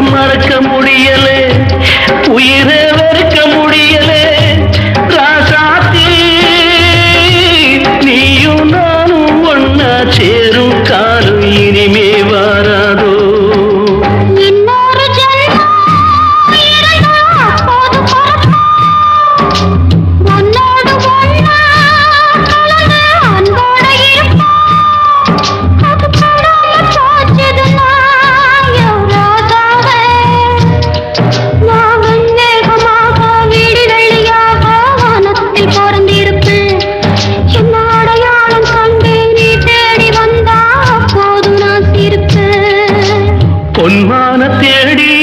மறக்க முடியல. பொன்மான தேடி